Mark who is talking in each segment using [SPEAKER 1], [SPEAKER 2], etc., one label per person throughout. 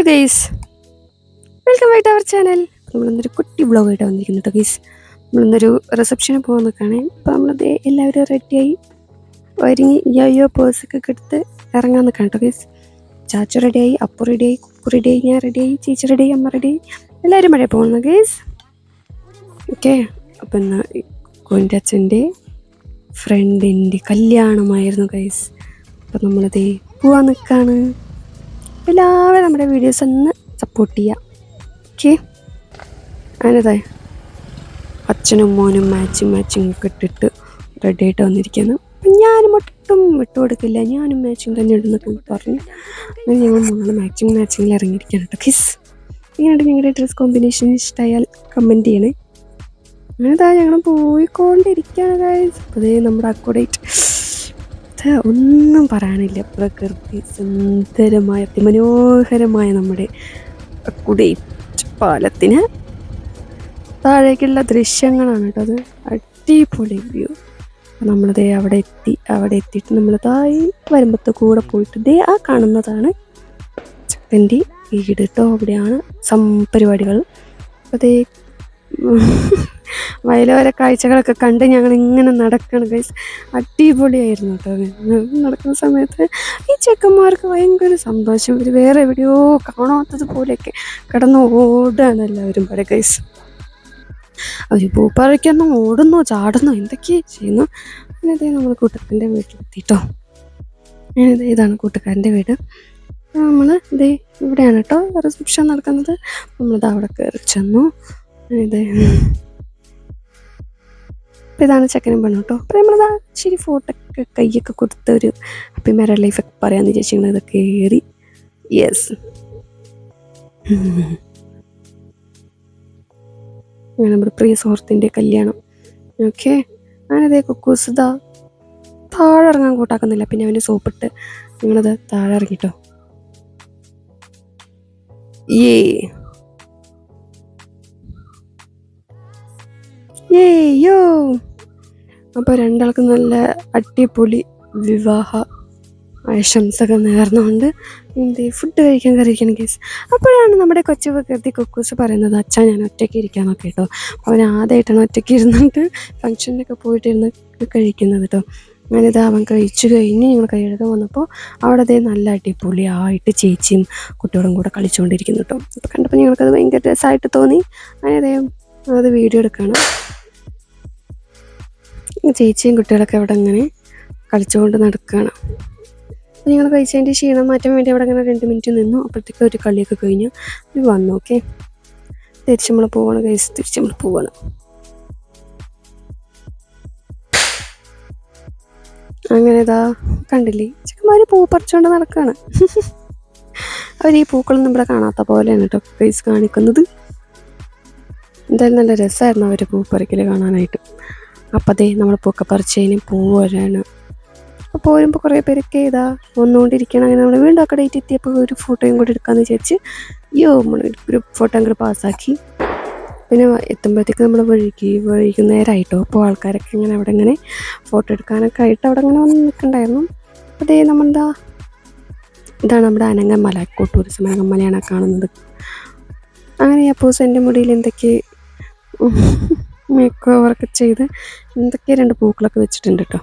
[SPEAKER 1] Guys welcome back to our channel നമ്മളിന്നൊരു കുട്ടി വ്ളോഗായിട്ട് വന്നിരിക്കുന്നു കേട്ടോ ഗൈസ് നമ്മളിന്നൊരു റിസപ്ഷന് പോകാൻ നിൽക്കുകയാണ് അപ്പോൾ നമ്മളത് എല്ലാവരും റെഡിയായി ഒരുങ്ങി യോയോ പേഴ്സൊക്കെ എടുത്ത് ഇറങ്ങാൻ നിൽക്കാം കേട്ടോ ഗൈസ് ചാച്ച റെഡിയായി അപ്പു റെഡിയായി കുക്കു റെഡിയായി ഞാൻ റെഡിയായി ചേച്ചി റെഡിയായി അമ്മ റെഡിയായി എല്ലാവരും മഴ പോകുന്നു ഗൈസ് ഓക്കെ അപ്പം എന്നാൽ കുക്കുവിന്റെ അച്ഛന്റെ ഫ്രണ്ടിന്റെ കല്യാണമായിരുന്നു ഗൈസ് അപ്പം നമ്മളത് പോവാൻ നിൽക്കുകയാണ് എല്ലാവരും നമ്മുടെ വീഡിയോസ് ഒന്ന് സപ്പോർട്ട് ചെയ്യാം. ഓക്കെ അതിനതെ അച്ഛനും മോനും മാച്ചും മാച്ചിങ് ഒക്കെ ഇട്ടിട്ട് റെഡി ആയിട്ട് വന്നിരിക്കുന്നു. അപ്പം ഞാനും ഒട്ടും വിട്ടുകൊടുക്കില്ല ഞാനും മാച്ചിങ് തന്നെ ഇടുന്നൊക്കെ പറഞ്ഞു. അങ്ങനെ ഞങ്ങൾ മൂന്നാൽ മാച്ചിങ് മാച്ചിങ്ങിൽ ഇറങ്ങിയിരിക്കുകയാണ് കേട്ടോ കിസ് ഇങ്ങനെയായിട്ട് ഞങ്ങളുടെ ഡ്രസ് കോമ്പിനേഷൻ ഇഷ്ടമായാൽ കമന്റ് ചെയ്യണേ. അങ്ങനെതാ ഞങ്ങൾ പോയിക്കൊണ്ടിരിക്കുകയാണ് അപ്പോൾ ദേ നമ്മുടെ അക്കോഡേറ്റ് ഇത് ഒന്നും പറയാനില്ല. പ്രകൃതി സുന്ദരമായ അതിമനോഹരമായ നമ്മുടെ അക്കുടേറ്റ് പാലത്തിന് താഴേക്കുള്ള ദൃശ്യങ്ങളാണ് കേട്ടോ അത്. അടിപൊളി വ്യൂ. നമ്മളതേ അവിടെ എത്തി അവിടെ എത്തിയിട്ട് നമ്മൾ തായി വരുമ്പത്തെ കൂടെ പോയിട്ട് ദേ ആ കാണുന്നതാണ് ചക്കന്റെ വീട് കേട്ടോ. അവിടെയാണ് സംപരിപാടികൾ അതേ വയലോര കാഴ്ചകളൊക്കെ കണ്ട് ഞങ്ങൾ ഇങ്ങനെ നടക്കണം ഗൈസ് അടിപൊളിയായിരുന്നു കേട്ടോ നടക്കുന്ന സമയത്ത് ഈ ചെക്കന്മാർക്ക് ഭയങ്കര സന്തോഷം. ഇവർ വേറെ എവിടെയോ കാണാത്തത് പോലെയൊക്കെ കിടന്ന് ഓടുകയാണ് എല്ലാവരും പല ഗൈസ് അവർ പൂപ്പാറയ്ക്കൊന്നും ഓടുന്നോ ചാടുന്നോ എന്തൊക്കെയാ ചെയ്യുന്നു. അങ്ങനെ ഇതേ നമ്മൾ കൂട്ടത്തിന്റെ വീട്ടിലെത്തിട്ടോ. അങ്ങനെ ഇതാണ് കൂട്ടുകാരന്റെ വീട്. നമ്മൾ ഇത് ഇവിടെയാണ് കേട്ടോ റിസപ്ഷൻ നടക്കുന്നത്. നമ്മളിത് അവിടെ കയറി ചെന്നു. ഇതേ അപ്പം ഇതാണ് ചെക്കനും പെണ്ണും കേട്ടോ. അപ്പം നമ്മളിതാ ശരി ഫോട്ടോ കൈയൊക്കെ കൊടുത്ത ഒരു ഹാപ്പി മാരേജ് ലൈഫ് ഒക്കെ പറയാമെന്ന് വിചാരിച്ചിങ്ങനെ ഇതൊക്കെ കയറി യെസ് നമ്മുടെ പ്രിയ സുഹൃത്തിന്റെ കല്യാണം. ഓക്കെ അങ്ങനതേ കുക്കൂസ് ഇതാ താഴെ ഇറങ്ങാൻ കൂട്ടാക്കുന്നില്ല. പിന്നെ അവന് സോപ്പിട്ട് നിങ്ങളത് താഴെ ഇറങ്ങിട്ടോ ഏ ഏയ്യോ അപ്പോൾ രണ്ടാൾക്കും നല്ല അടിപൊളി വിവാഹ ആശംസകൾ നേർന്നുകൊണ്ട് എന്ത് ഫുഡ് കഴിക്കാൻ കറിയിക്കണം കേസ് അപ്പോഴാണ് നമ്മുടെ കൊച്ചു പ്രകൃതി കുക്കൂസ് പറയുന്നത് അച്ഛാ ഞാൻ ഒറ്റയ്ക്ക് ഇരിക്കാമെന്നൊക്കെ കേട്ടോ അവൻ ആദ്യമായിട്ടാണ് ഒറ്റയ്ക്ക് ഇരുന്നിട്ട് ഫംഗ്ഷനിലൊക്കെ പോയിട്ടിരുന്ന് കഴിക്കുന്നത് കേട്ടോ ഞാനിത് അവൻ കഴിച്ചു കഴിഞ്ഞ് ഞങ്ങൾ കൈയെടുക്കാൻ വന്നപ്പോൾ അവിടെ അതേ നല്ല അടിപൊളിയായിട്ട് ചേച്ചിയും കുട്ടികളും കൂടെ കളിച്ചുകൊണ്ടിരിക്കുന്നു കേട്ടോ അപ്പോൾ കണ്ടപ്പോൾ ഞങ്ങൾക്കത് ഭയങ്കര രസമായിട്ട് തോന്നി. അങ്ങനെ അത് വീഡിയോ എടുക്കണം. ചേച്ചിയും കുട്ടികളൊക്കെ അവിടെ ഇങ്ങനെ കളിച്ചുകൊണ്ട് നടക്കുകയാണ്. അപ്പോൾ ഞങ്ങൾ കഴിച്ചതിന്റെ ക്ഷീണം മാറ്റാൻ വേണ്ടി അവിടെ അങ്ങനെ രണ്ട് മിനിറ്റ് നിന്നു. അപ്പോഴത്തേക്ക് ഒരു കളിയൊക്കെ കഴിഞ്ഞു. അവർ വന്നു ഓക്കെ തിരിച്ച് നമ്മൾ പോവാണ് കഴിച്ച് തിരിച്ച് നമ്മൾ പോവാണ്. അങ്ങനെ ഇതാ കണ്ടില്ലേ? ചെക്കന്മാർ പൂ പറിച്ചുകൊണ്ട് നടക്കുകയാണ് അവർ ഈ പൂക്കളൊന്നും ഇവിടെ കാണാത്ത പോലെയാണ് കേട്ടോ കേസ് കാണിക്കുന്നത്. എന്തായാലും നല്ല രസമായിരുന്നു അവർ പൂ പറിക്കൽ കാണാനായിട്ട്. അപ്പം അതേ നമ്മൾ പൂക്ക പറിച്ചതിന് പൂ വരാണ്. അപ്പോൾ പോരുമ്പോൾ കുറേ പേരൊക്കെ ഇതാ വന്നുകൊണ്ടിരിക്കണം അങ്ങനെ നമ്മൾ വീണ്ടും ആ ഡേറ്റ് എത്തിയപ്പോൾ ഒരു ഫോട്ടോയും കൂടി എടുക്കാമെന്ന് വിചാരിച്ച് അയ്യോ നമ്മൾ ഗ്രൂപ്പ് ഫോട്ടോ അങ്ങോട്ട് പാസ്സാക്കി. പിന്നെ എത്തുമ്പോഴത്തേക്ക് നമ്മൾ വഴുകി വൈകുന്നേരമായിട്ടോ അപ്പോൾ ആൾക്കാരൊക്കെ ഇങ്ങനെ അവിടെ ഇങ്ങനെ ഫോട്ടോ എടുക്കാനൊക്കെ ആയിട്ട് അവിടെ ഇങ്ങനെ വന്ന് നിൽക്കണ്ടായിരുന്നു. അതേ നമ്മളെന്താ ഇതാണ് നമ്മുടെ അനങ്ങമല കൊട്ടൂരിസം അനങ്ങമലയാണ് കാണുന്നത്. അങ്ങനെ അപ്പോസ് എന്റെ മുടിയിൽ എന്തൊക്കെ മേക്ക് ഓവറൊക്കെ ചെയ്ത് എന്തൊക്കെ രണ്ട് പൂക്കളൊക്കെ വെച്ചിട്ടുണ്ട് കേട്ടോ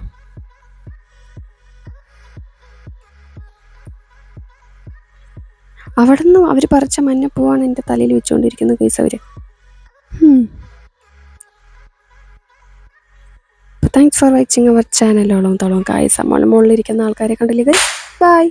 [SPEAKER 1] അവിടെ നിന്ന് അവർ പറിച്ച മഞ്ഞപ്പൂവാണ് എന്റെ തലയിൽ വെച്ചുകൊണ്ടിരിക്കുന്ന കേസ് അവർ താങ്ക്സ് ഫോർ വാച്ചിങ് അവർ ചാനലോളം തോളം കായസമാണ് മുകളിലിരിക്കുന്ന ആൾക്കാരെ കണ്ടില്ലേ ബൈ